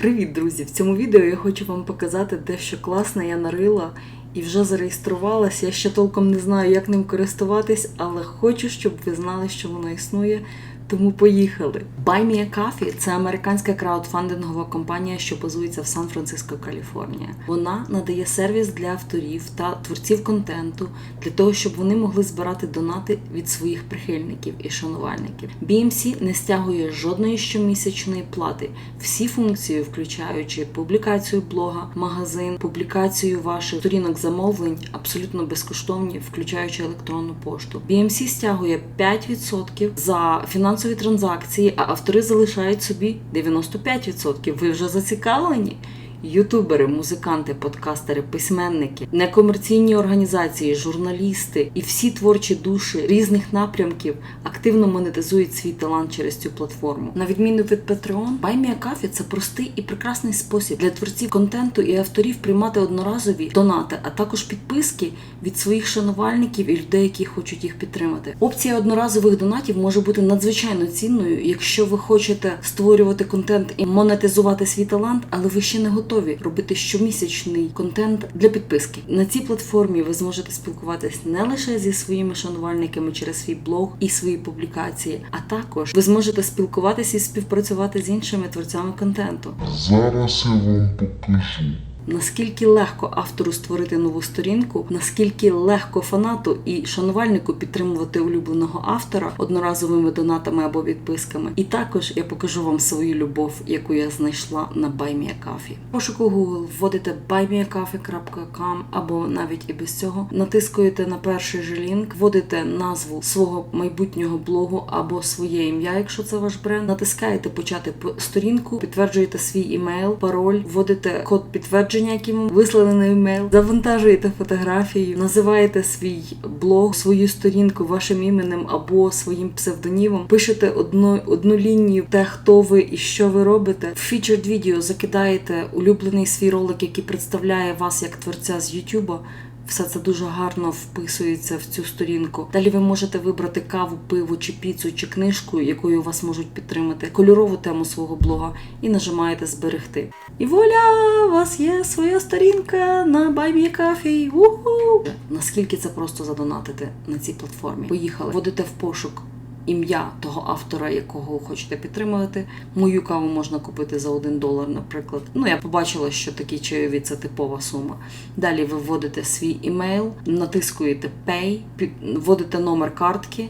Привіт, друзі! В цьому відео я хочу вам показати дещо класне я нарила і вже зареєструвалася. Я ще толком не знаю, як ним користуватись, але хочу, щоб ви знали, що воно існує. Тому поїхали. Buy Me a Coffee – це американська краудфандингова компанія, що базується в Сан-Франциско, Каліфорнія. Вона надає сервіс для авторів та творців контенту для того, щоб вони могли збирати донати від своїх прихильників і шанувальників. BMC не стягує жодної щомісячної плати. Всі функції, включаючи публікацію блога, магазин, публікацію ваших сторінок замовлень, абсолютно безкоштовні, включаючи електронну пошту. BMC стягує 5% за фінансові транзакції, а автори залишають собі 95%. Ви вже зацікавлені? Ютубери, музиканти, подкастери, письменники, некомерційні організації, журналісти і всі творчі душі різних напрямків активно монетизують свій талант через цю платформу. На відміну від Patreon, a Coffee – це простий і прекрасний спосіб для творців контенту і авторів приймати одноразові донати, а також підписки від своїх шанувальників і людей, які хочуть їх підтримати. Опція одноразових донатів може бути надзвичайно цінною, якщо ви хочете створювати контент і монетизувати свій талант, але ви ще не готові робити щомісячний контент для підписки. На цій платформі ви зможете спілкуватись не лише зі своїми шанувальниками через свій блог і свої публікації, а також ви зможете спілкуватися і співпрацювати з іншими творцями контенту. Зараз я вам покажу. Наскільки легко автору створити нову сторінку, наскільки легко фанату і шанувальнику підтримувати улюбленого автора одноразовими донатами або відписками. І також я покажу вам свою любов, яку я знайшла на Buy Me a Coffee. В Пошуку Google вводите buymeacoffee.com або навіть і без цього. Натискуєте на перший же лінк, вводите назву свого майбутнього блогу або своє ім'я, якщо це ваш бренд. Натискаєте почати сторінку, підтверджуєте свій імейл, пароль, вводите код підтвердження, яким вам вислали на імейл, завантажуєте фотографію, називаєте свій блог, свою сторінку вашим іменем або своїм псевдонімом, пишете одну, одну лінію, те, хто ви і що ви робите. В фічерд відео закидаєте улюблений свій ролик, який представляє вас як творця з Ютуба. Все це дуже гарно вписується в цю сторінку. Далі ви можете вибрати каву, пиво чи піцу, чи книжку, якою вас можуть підтримати, кольорову тему свого блога і нажимаєте зберегти. І воля! У вас є своя сторінка на Buy Coffee. Уху! Наскільки це просто задонатити на цій платформі? Поїхали. Вводите в пошук ім'я того автора, якого ви хочете підтримувати. Мою каву можна купити за 1 долар, наприклад. Ну, я побачила, що такі чайові це типова сума. Далі ви вводите свій імейл, натискуєте Pay, вводите номер картки,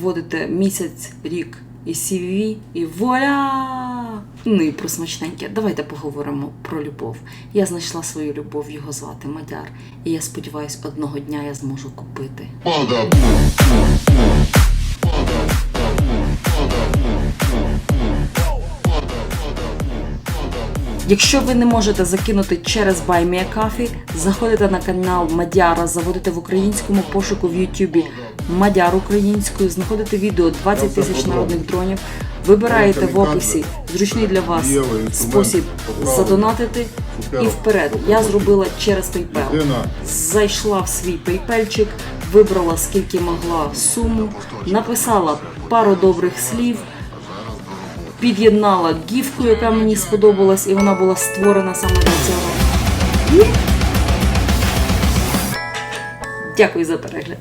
вводите місяць, рік і CV, і вуаля! Ну і про смачненьке. Давайте поговоримо про любов. Я знайшла свою любов, його звати Мадяр. І я сподіваюся, одного дня я зможу купити. Якщо ви не можете закинути через a Coffee, заходите на канал Мадяра, заводите в українському пошуку в Ютубі Мадяр українською, знаходите відео 20 тисяч народних дронів, вибираєте в описі зручний для вас спосіб задонатити і вперед. Я зробила через PayPal. Зайшла в свій PayPal-чик, вибрала скільки могла суму, написала пару добрих слів під'єднала гіфку, яка мені сподобалась, і вона була створена саме для цього. Дякую за перегляд.